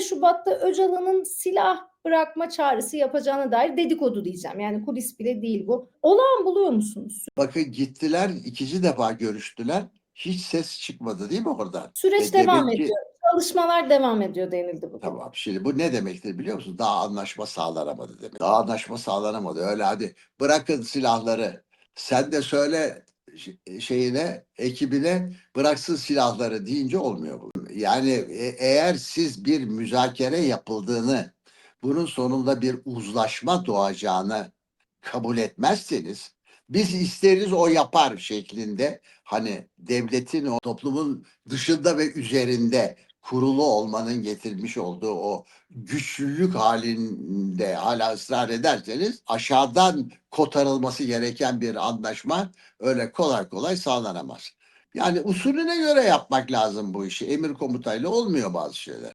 15 Şubat'ta Öcalan'ın silah bırakma çağrısı yapacağına dair dedikodu diyeceğim. Yani kulis bile değil bu. Olağan buluyor musunuz? Bakın gittiler ikinci defa görüştüler. Hiç ses çıkmadı değil mi oradan? Süreç E, devam ki- ediyor. Çalışmalar devam ediyor denildi bu. Tamam şimdi bu ne demektir biliyor musun? Daha anlaşma sağlanamadı demek. Daha anlaşma sağlanamadı. Öyle hadi bırakın silahları. Sen de söyle şeyine, ekibine bıraksın silahları deyince olmuyor bu. Yani e- eğer siz bir müzakere yapıldığını, bunun sonunda bir uzlaşma doğacağını kabul etmezseniz biz isteriz o yapar şeklinde hani devletin o toplumun dışında ve üzerinde kurulu olmanın getirmiş olduğu o güçlülük halinde hala ısrar ederseniz aşağıdan kotarılması gereken bir anlaşma öyle kolay kolay sağlanamaz. Yani usulüne göre yapmak lazım bu işi. Emir komutayla olmuyor bazı şeyler.